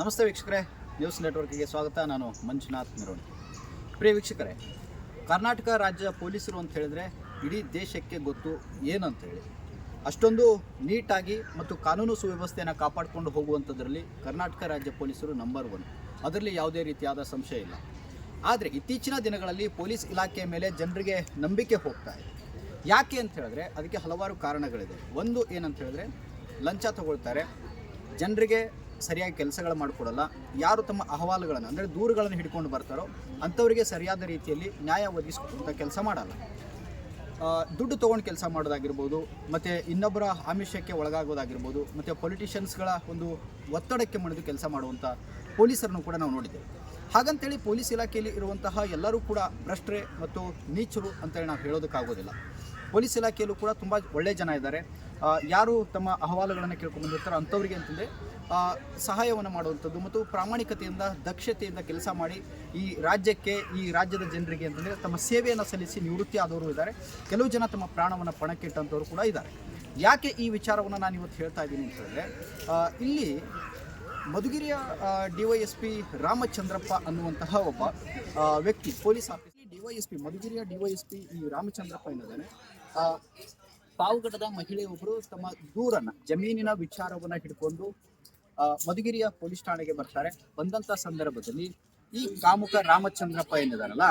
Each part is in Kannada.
ನಮಸ್ತೆ ವೀಕ್ಷಕರೇ, ನ್ಯೂಸ್ ನೆಟ್ವರ್ಕಿಗೆ ಸ್ವಾಗತ. ನಾನು ಮಂಜುನಾಥ್ ಮಿರೋಣಿ ಪ್ರಿಯ ವೀಕ್ಷಕರೇ, ಕರ್ನಾಟಕ ರಾಜ್ಯ ಪೊಲೀಸರು ಅಂತ ಹೇಳಿದ್ರೆ ಇಡೀ ದೇಶಕ್ಕೆ ಗೊತ್ತು ಏನಂತ ಹೇಳಿ ಅಷ್ಟೊಂದು ನೀಟಾಗಿ ಮತ್ತು ಕಾನೂನು ಸುವ್ಯವಸ್ಥೆಯನ್ನು ಕಾಪಾಡಿಕೊಂಡು ಹೋಗುವಂಥದ್ರಲ್ಲಿ ಕರ್ನಾಟಕ ರಾಜ್ಯ ಪೊಲೀಸರು ನಂಬರ್ ಒನ್ ಅದರಲ್ಲಿ ಯಾವುದೇ ರೀತಿಯಾದ ಸಂಶಯ ಇಲ್ಲ. ಆದರೆ ಇತ್ತೀಚಿನ ದಿನಗಳಲ್ಲಿ ಪೊಲೀಸ್ ಇಲಾಖೆಯ ಮೇಲೆ ಜನರಿಗೆ ನಂಬಿಕೆ ಹೋಗ್ತಾ ಇದೆ. ಯಾಕೆ ಅಂತ ಹೇಳಿದ್ರೆ ಅದಕ್ಕೆ ಹಲವಾರು ಕಾರಣಗಳಿದೆ. ಒಂದು ಏನಂತ ಹೇಳಿದ್ರೆ, ಲಂಚ ತಗೊಳ್ತಾರೆ. ಜನರಿಗೆ ಸರಿಯಾಗಿ ಕೆಲಸಗಳು ಮಾಡಿಕೊಡಲ್ಲ, ಯಾರು ತಮ್ಮ ಅಹವಾಲುಗಳನ್ನು, ಅಂದರೆ ದೂರುಗಳನ್ನು ಹಿಡ್ಕೊಂಡು ಬರ್ತಾರೋ ಅಂಥವರಿಗೆ ಸರಿಯಾದ ರೀತಿಯಲ್ಲಿ ನ್ಯಾಯ ಒದಗಿಸ್ಕೊಂಡಂಥ ಕೆಲಸ ಮಾಡಲ್ಲ. ದುಡ್ಡು ತೊಗೊಂಡು ಕೆಲಸ ಮಾಡೋದಾಗಿರ್ಬೋದು, ಮತ್ತು ಇನ್ನೊಬ್ಬರ ಆಮಿಷಕ್ಕೆ ಒಳಗಾಗೋದಾಗಿರ್ಬೋದು, ಮತ್ತು ಪೊಲಿಟಿಷಿಯನ್ಸ್ಗಳ ಒಂದು ಒತ್ತಡಕ್ಕೆ ಮಣಿದು ಕೆಲಸ ಮಾಡುವಂಥ ಪೊಲೀಸರನ್ನು ಕೂಡ ನಾವು ನೋಡಿದ್ದೇವೆ. ಹಾಗಂತೇಳಿ ಪೊಲೀಸ್ ಇಲಾಖೆಯಲ್ಲಿ ಇರುವಂತಹ ಎಲ್ಲರೂ ಕೂಡ ಭ್ರಷ್ಟ್ರೆ ಮತ್ತು ನೀಚರು ಅಂತೇಳಿ ನಾವು ಹೇಳೋದಕ್ಕಾಗೋದಿಲ್ಲ. ಪೊಲೀಸ್ ಇಲಾಖೆಯಲ್ಲೂ ಕೂಡ ತುಂಬ ಒಳ್ಳೆಯ ಜನ ಇದ್ದಾರೆ. ಯಾರು ತಮ್ಮ ಅಹವಾಲುಗಳನ್ನು ಕೇಳ್ಕೊಂಡು ಬಂದಿರ್ತಾರೋ ಅಂಥವ್ರಿಗೆ ಅಂತಂದರೆ ಸಹಾಯವನ್ನು ಮಾಡುವಂಥದ್ದು ಮತ್ತು ಪ್ರಾಮಾಣಿಕತೆಯಿಂದ, ದಕ್ಷತೆಯಿಂದ ಕೆಲಸ ಮಾಡಿ ಈ ರಾಜ್ಯಕ್ಕೆ, ಈ ರಾಜ್ಯದ ಜನರಿಗೆ ಅಂತಂದರೆ ತಮ್ಮ ಸೇವೆಯನ್ನು ಸಲ್ಲಿಸಿ ನಿವೃತ್ತಿ ಆದವರು ಇದ್ದಾರೆ. ಕೆಲವು ಜನ ತಮ್ಮ ಪ್ರಾಣವನ್ನು ಪಣಕ್ಕಿಟ್ಟಂಥವ್ರು ಕೂಡ ಇದ್ದಾರೆ. ಯಾಕೆ ಈ ವಿಚಾರವನ್ನು ನಾನು ಇವತ್ತು ಹೇಳ್ತಾ ಇದ್ದೀನಿ ಅಂತಂದರೆ ಇಲ್ಲಿ ಮಧುಗಿರಿಯ D Y S P Ramachandrappa ಅನ್ನುವಂತಹ ಒಬ್ಬ ವ್ಯಕ್ತಿ, police office D Y S P, ಮಧುಗಿರಿಯ D Y S P ಈ ರಾಮಚಂದ್ರಪ್ಪ ಏನಿದ್ದಾನೆ ಪಾವುಗಡದ ಮಹಿಳೆಯೊಬ್ಬರು ತಮ್ಮ ದೂರನ್ನು, ಜಮೀನಿನ ವಿಚಾರವನ್ನು ಹಿಡ್ಕೊಂಡು ಮಧುಗಿರಿಯ ಪೊಲೀಸ್ ಠಾಣೆಗೆ ಬರ್ತಾರೆ. ಬಂದಂತ ಸಂದರ್ಭದಲ್ಲಿ ಈ ಕಾಮುಕ ರಾಮಚಂದ್ರಪ್ಪ ಏನಿದಾರಲ್ಲ,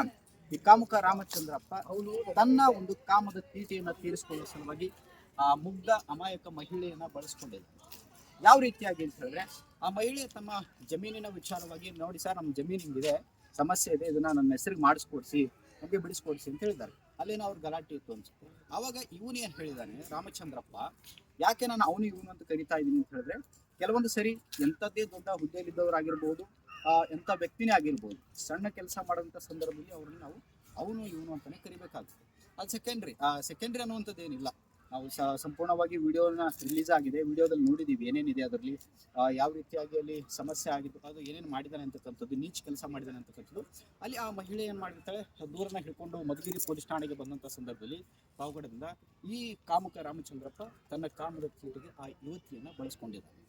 ಈ ಕಾಮುಕ ರಾಮಚಂದ್ರಪ್ಪ ಅವನು ತನ್ನ ಒಂದು ಕಾಮದ ತೀಟೆಯನ್ನ ತೀರಿಸಿಕೊಳ್ಳುವ ಸಲುವಾಗಿ, ಆ, ಮುಗ್ಧ ಅಮಾಯಕ ಮಹಿಳೆಯನ್ನ ಬಳಸ್ಕೊಂಡಿದ್ದಾನೆ. ಯಾವ ರೀತಿಯಾಗಿ ಅಂತ ಹೇಳಿದ್ರೆ, ಆ ಮಹಿಳೆ ತಮ್ಮ ಜಮೀನಿನ ವಿಚಾರವಾಗಿ ನೋಡಿ ಸರ್, ನಮ್ಮ ಜಮೀನು ಹಿಂಗಿದೆ, ಸಮಸ್ಯೆ ಇದೆ, ಇದನ್ನ ನನ್ನ ಹೆಸರಿಗೆ ಮಾಡಿಸ್ಕೊಡ್ಸಿ, ನಮಗೆ ಬಿಡಿಸ್ಕೊಡ್ಸಿ ಅಂತ ಹೇಳಿದ್ದಾರೆ. ಅಲ್ಲೇನೋ ಅವ್ರ ಗಲಾಟೆ ಇತ್ತು ಅನ್ಸುತ್ತೆ. ಅವಾಗ ಇವನು ಏನ್ ಹೇಳಿದಾನೆ ರಾಮಚಂದ್ರಪ್ಪ, ಯಾಕೆ ನಾನು ಅವನು ಇವನು ಅಂತ ಕರಿತಾ ಇದ್ದೀನಿ ಅಂತ ಹೇಳಿದ್ರೆ ಕೆಲವೊಂದು ಸರಿ ಎಂಥದ್ದೇ ದೊಡ್ಡ ಹುದ್ದೆಯಲ್ಲಿದ್ದವರಾಗಿರ್ಬೋದು ಎಂಥ ವ್ಯಕ್ತಿನೇ ಆಗಿರ್ಬೋದು, ಸಣ್ಣ ಕೆಲಸ ಮಾಡುವಂಥ ಸಂದರ್ಭದಲ್ಲಿ ಅವ್ರನ್ನ ನಾವು ಅವನು, ಇವನು ಅಂತಲೇ ಕರಿಬೇಕಾಗ್ತದೆ ಅದು ಸೆಕೆಂಡ್ರಿ ಸೆಕೆಂಡ್ರಿ ಅನ್ನುವಂಥದ್ದು ಏನಿಲ್ಲ. ನಾವು ಸ, ಸಂಪೂರ್ಣವಾಗಿ ವಿಡಿಯೋನ ರಿಲೀಸ್ ಆಗಿದೆ, ವಿಡಿಯೋದಲ್ಲಿ ನೋಡಿದ್ದೀವಿ ಏನೇನಿದೆ ಅದರಲ್ಲಿ ಯಾವ ರೀತಿಯಾಗಿ ಅಲ್ಲಿ ಸಮಸ್ಯೆ ಆಗಿತ್ತು ಅದು ಏನೇನು ಮಾಡಿದ್ದಾನೆ ಅಂತಕ್ಕಂಥದ್ದು, ನೀಚ್ ಕೆಲಸ ಮಾಡಿದ್ದಾನೆ ಅಂತಕ್ಕಂಥದ್ದು. ಅಲ್ಲಿ ಆ ಮಹಿಳೆ ಏನು ಮಾಡಿರ್ತಾಳೆ ದೂರನ ಹಿಡ್ಕೊಂಡು ಮಧುಗಿರಿ ಪೊಲೀಸ್ ಠಾಣೆಗೆ ಬಂದಂಥ ಸಂದರ್ಭದಲ್ಲಿ ಪಾವಗಡದಿಂದ ಈ ಕಾಮುಕ ರಾಮಚಂದ್ರಪ್ಪ ತನ್ನ ಕಾಮದ ಕೂಟಿಗೆ ಆ ಯುವತಿಯನ್ನು ಬಳಸ್ಕೊಂಡಿದ್ದಾನೆ.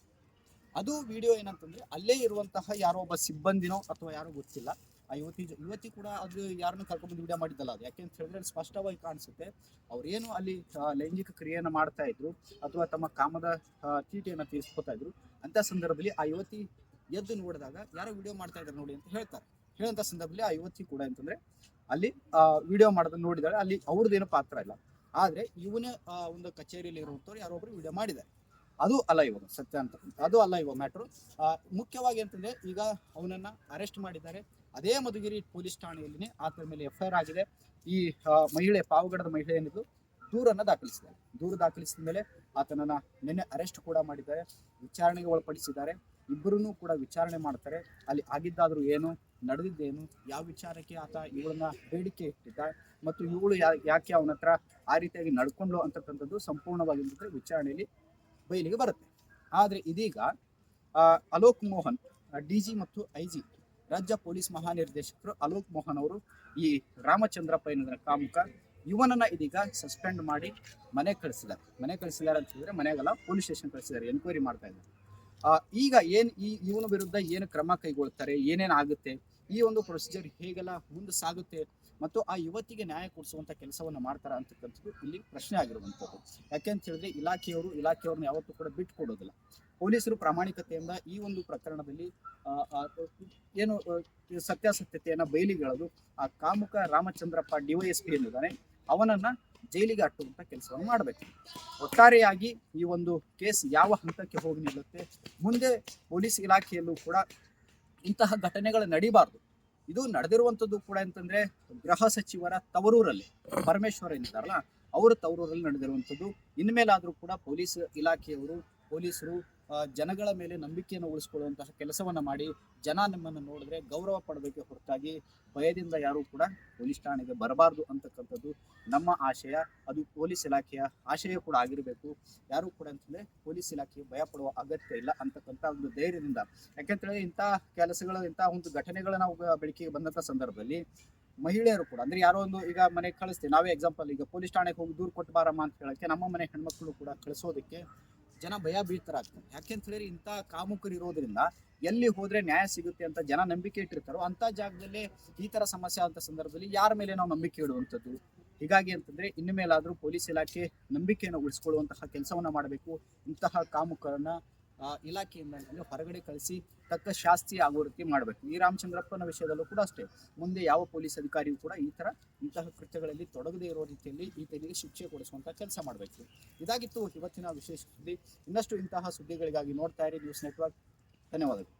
ಅದು ವಿಡಿಯೋ ಏನಂತಂದ್ರೆ, ಅಲ್ಲೇ ಇರುವಂತಹ ಯಾರೋ ಒಬ್ಬ ಸಿಬ್ಬಂದಿನೋ ಅಥವಾ ಯಾರೋ ಗೊತ್ತಿಲ್ಲ, ಆ ಯುವತಿ ಯುವತಿ ಕೂಡ ಅದು ಯಾರನ್ನು ಕರ್ಕೊಂಡ್ಬಂದು ವಿಡಿಯೋ ಮಾಡಿದ್ದಲ್ಲ ಅದು. ಯಾಕೆ ಅಂತ ಹೇಳಿದ್ರೆ ಸ್ಪಷ್ಟವಾಗಿ ಕಾಣಿಸುತ್ತೆ. ಅವ್ರೇನು ಅಲ್ಲಿ ಲೈಂಗಿಕ ಕ್ರಿಯೆಯನ್ನು ಮಾಡ್ತಾ ಇದ್ರು, ಅಥವಾ ತಮ್ಮ ಕಾಮದ ಚೀಟಿಯನ್ನು ತೀರಿಸ್ಕೊತಾ ಇದ್ರು, ಅಂತ ಸಂದರ್ಭದಲ್ಲಿ ಆ ಯುವತಿ ಎದ್ದು ನೋಡಿದಾಗ, ಯಾರೋ ವಿಡಿಯೋ ಮಾಡ್ತಾ ಇದ್ದಾರೆ ನೋಡಿ ಅಂತ ಹೇಳ್ತಾರೆ. ಹೇಳಂತ ಸಂದರ್ಭದಲ್ಲಿ ಆ ಯುವತಿ ಕೂಡ ಅಂತಂದ್ರೆ ಅಲ್ಲಿ ವಿಡಿಯೋ ಮಾಡೋದನ್ನ ನೋಡಿದಾಳೆ. ಅಲ್ಲಿ ಅವ್ರದ್ದೇನು ಪಾತ್ರ ಇಲ್ಲ. ಆದ್ರೆ ಇವನೇ ಒಂದು ಕಚೇರಿಯಲ್ಲಿ ಇರುವಂತವ್ರು ಯಾರೊಬ್ರು ವಿಡಿಯೋ ಮಾಡಿದ್ದಾರೆ. ಅದು ಅಲ್ಲ ಇವಾಗ ಸತ್ಯ ಅಂತ ಅದು ಅಲ್ಲ ಇವಾಗ ಮ್ಯಾಟ್ರು ಮುಖ್ಯವಾಗಿ ಅಂತಂದ್ರೆ ಈಗ ಅವನನ್ನ ಅರೆಸ್ಟ್ ಮಾಡಿದ್ದಾರೆ. ಅದೇ ಮಧುಗಿರಿ ಪೊಲೀಸ್ ಠಾಣೆಯಲ್ಲಿನೇ ಆತನ ಮೇಲೆ ಎಫ್ ಐ ಆಗಿದೆ. ಈ ಮಹಿಳೆ, ಪಾವಗಡದ ಮಹಿಳೆ ಏನಿದ್ದು ದೂರನ್ನ ದಾಖಲಿಸಿದ್ದಾರೆ. ದೂರು ದಾಖಲಿಸಿದ ಮೇಲೆ ಆತನನ್ನ ನಿನ್ನೆ ಅರೆಸ್ಟ್ ಕೂಡ ಮಾಡಿದ್ದಾರೆ. ವಿಚಾರಣೆಗೆ ಒಳಪಡಿಸಿದ್ದಾರೆ. ಇಬ್ಬರೂ ಕೂಡ ವಿಚಾರಣೆ ಮಾಡ್ತಾರೆ. ಅಲ್ಲಿ ಆಗಿದ್ದಾದ್ರೂ ಏನು ನಡೆದಿದ್ದೇನು ಯಾವ ವಿಚಾರಕ್ಕೆ ಆತ ಇವಳನ್ನ ಬೇಡಿಕೆ ಇಟ್ಟಿದ್ದ, ಮತ್ತು ಇವಳು ಯಾಕೆ ಅವನ ಹತ್ರ ಆ ರೀತಿಯಾಗಿ ನಡ್ಕೊಂಡು ಅಂತಕ್ಕಂಥದ್ದು ಸಂಪೂರ್ಣವಾಗಿ ವಿಚಾರಣೆಯಲ್ಲಿ ಬಯಲಿಗೆ ಬರುತ್ತೆ. ಆದರೆ ಇದೀಗ ಅಲೋಕ್ ಮೋಹನ್ ಡಿ ಜಿ ಮತ್ತು ಐ ಜಿ ರಾಜ್ಯ ಪೊಲೀಸ್ ಮಹಾನಿರ್ದೇಶಕರು ಅಲೋಕ್ ಮೋಹನ್ ಅವರು ಈ ರಾಮಚಂದ್ರಪ್ಪ ಎನ್ನುವುದರ ಕಾಮುಕ ಇವನನ್ನ ಇದೀಗ ಸಸ್ಪೆಂಡ್ ಮಾಡಿ ಮನೆ ಕಳಿಸಿದ್ದಾರೆ. ಮನೆ ಕಳಿಸಿದ್ದಾರೆ ಅಂತ ಹೇಳಿದ್ರೆ ಮನೆಗೆಲ್ಲ ಪೊಲೀಸ್ ಸ್ಟೇಷನ್ ಕಳಿಸಿದ್ದಾರೆ, ಎನ್ಕ್ವೈರಿ ಮಾಡ್ತಾ ಇದ್ದಾರೆ. ಈಗ ಏನು ಈ ಇವನ ವಿರುದ್ಧ ಏನು ಕ್ರಮ ಕೈಗೊಳ್ತಾರೆ, ಏನೇನು ಆಗುತ್ತೆ, ಈ ಒಂದು ಪ್ರೊಸೀಜರ್ ಹೇಗೆಲ್ಲ ಮುಂದೆ ಸಾಗುತ್ತೆ ಮತ್ತು ಆ ಯುವತಿಗೆ ನ್ಯಾಯ ಕೊಡಿಸುವಂತ ಕೆಲಸವನ್ನ ಮಾಡ್ತಾರ ಅಂತಕ್ಕಂಥದ್ದು ಇಲ್ಲಿ ಪ್ರಶ್ನೆ ಆಗಿರುವಂಥದ್ದು. ಯಾಕೆ ಅಂತ ಹೇಳಿದ್ರೆ ಇಲಾಖೆಯವರು, ಇಲಾಖೆಯವ್ರನ್ನ ಯಾವತ್ತೂ ಕೂಡ ಬಿಟ್ಕೊಡೋದಿಲ್ಲ ಪೊಲೀಸರು ಪ್ರಾಮಾಣಿಕತೆಯಿಂದ ಈ ಒಂದು ಪ್ರಕರಣದಲ್ಲಿ ಏನು ಸತ್ಯಾಸತ್ಯತೆಯನ್ನ ಬಯಲಿಗೆಳೆದು ಆ ಕಾಮುಕ ರಾಮಚಂದ್ರಪ್ಪ ಡಿವೈಎಸ್ಪಿ ಎಂದಿದ್ದಾನೆ ಅವನನ್ನ ಜೈಲಿಗೆ ಅಟ್ಟುವಂಥ ಕೆಲಸವನ್ನು ಮಾಡಬೇಕು. ಒಟ್ಟಾರೆಯಾಗಿ ಈ ಒಂದು ಕೇಸ್ ಯಾವ ಹಂತಕ್ಕೆ ಹೋಗಿ ನಿಲ್ಲುತ್ತೆ? ಮುಂದೆ ಪೊಲೀಸ್ ಇಲಾಖೆಯಲ್ಲೂ ಕೂಡ ಇಂತಹ ಘಟನೆಗಳು ನಡೀಬಾರ್ದು. ಇದು ನಡೆದಿರುವಂತದ್ದು ಕೂಡ ಅಂತಂದ್ರೆ ಗೃಹ ಸಚಿವರ ತವರೂರಲ್ಲಿ ಪರಮೇಶ್ವರ್ ಏನಿದಾರಲ್ಲ ಅವರ ತವರೂರಲ್ಲಿ ನಡೆದಿರುವಂತದ್ದು. ಇನ್ಮೇಲಾದ್ರೂ ಕೂಡ ಪೊಲೀಸ್ ಇಲಾಖೆಯವರು, ಪೊಲೀಸರು ಜನಗಳ ಮೇಲೆ ನಂಬಿಕೆಯನ್ನು ಉಳಿಸ್ಕೊಳ್ಳುವಂತಹ ಕೆಲಸವನ್ನ ಮಾಡಿ ಜನ ನಿಮ್ಮನ್ನು ನೋಡಿದ್ರೆ ಗೌರವ ಪಡಬೇಕೆ ಹೊರತಾಗಿ ಭಯದಿಂದ ಯಾರೂ ಕೂಡ ಪೊಲೀಸ್ ಠಾಣೆಗೆ ಬರಬಾರ್ದು ಅಂತಕ್ಕಂಥದ್ದು ನಮ್ಮ ಆಶಯ. ಅದು ಪೊಲೀಸ್ ಇಲಾಖೆಯ ಆಶಯ ಕೂಡ ಆಗಿರಬೇಕು. ಯಾರು ಕೂಡ ಅಂತಂದ್ರೆ ಪೊಲೀಸ್ ಇಲಾಖೆ ಭಯ ಪಡುವ ಅಗತ್ಯ ಇಲ್ಲ ಅಂತಕ್ಕಂಥ ಒಂದು ಧೈರ್ಯದಿಂದ. ಯಾಕೆಂತೇಳಿ ಇಂಥ ಕೆಲಸಗಳು ಇಂತಹ ಒಂದು ಘಟನೆಗಳ ನಾವು ಬೆಳಕಿಗೆ ಬಂದಂತ ಸಂದರ್ಭದಲ್ಲಿ ಮಹಿಳೆಯರು ಕೂಡ ಅಂದ್ರೆ ಯಾರೋ ಒಂದು ಈಗ ಮನೆಗೆ ಕಳಿಸ್ತೀವಿ. ನಾವೇ ಎಕ್ಸಾಂಪಲ್ ಈಗ ಪೊಲೀಸ್ ಠಾಣೆಗೆ ಹೋಗಿ ದೂರು ಕೊಟ್ಟು ಬಾರಮ್ಮ ಅಂತ ಹೇಳಕ್ಕೆ ನಮ್ಮ ಮನೆ ಹೆಣ್ಮಕ್ಳು ಕೂಡ ಕಳಿಸೋದಕ್ಕೆ ಜನ ಭಯ ಭೀತರಾಗ್ತಾರೆ ಯಾಕೆಂತ ಹೇಳಿದ್ರೆ ಇಂಥ ಕಾಮುಕರು ಇರೋದ್ರಿಂದ ಎಲ್ಲಿ ಹೋದ್ರೆ ನ್ಯಾಯ ಸಿಗುತ್ತೆ ಅಂತ ಜನ ನಂಬಿಕೆ ಇಟ್ಟಿರ್ತಾರೋ ಅಂತ ಜಾಗದಲ್ಲಿ ಈ ತರ ಸಮಸ್ಯೆ ಆದಂತ ಸಂದರ್ಭದಲ್ಲಿ ಯಾರ ಮೇಲೆ ನಾವು ನಂಬಿಕೆ ಇಡುವಂಥದ್ದು? ಹೀಗಾಗಿ ಅಂತಂದ್ರೆ ಇನ್ನು ಮೇಲಾದ್ರೂ ಪೊಲೀಸ್ ಇಲಾಖೆ ನಂಬಿಕೆಯನ್ನು ಉಳಿಸ್ಕೊಳ್ಳುವಂತಹ ಕೆಲಸವನ್ನ ಮಾಡಬೇಕು. ಇಂತಹ ಕಾಮುಕರನ್ನ ಇಲಾಖೆಯಿಂದ ಹೊರಗಡೆ ಕಳಿಸಿ ತಕ್ಕ ಶಾಸ್ತಿ ಆಗೋ ಮಾಡಬೇಕು. ಈ ರಾಮಚಂದ್ರಪ್ಪನ ವಿಷಯದಲ್ಲೂ ಕೂಡ ಅಷ್ಟೇ. ಮುಂದೆ ಯಾವ ಪೊಲೀಸ್ ಅಧಿಕಾರಿಯೂ ಕೂಡ ಈ ಥರ ಇಂತಹ ಕೃತ್ಯಗಳಲ್ಲಿ ತೊಡಗದೇ ಇರೋ ರೀತಿಯಲ್ಲಿ ಈತನಿಗೆ ಶಿಕ್ಷೆ ಕೊಡಿಸುವಂಥ ಕೆಲಸ ಮಾಡಬೇಕು. ಇದಾಗಿತ್ತು ಇವತ್ತಿನ ವಿಶೇಷ ಸುದ್ದಿ. ಇನ್ನಷ್ಟು ಇಂತಹ ಸುದ್ದಿಗಳಿಗಾಗಿ ನೋಡ್ತಾ ಇರಿ. News network. ಧನ್ಯವಾದಗಳು.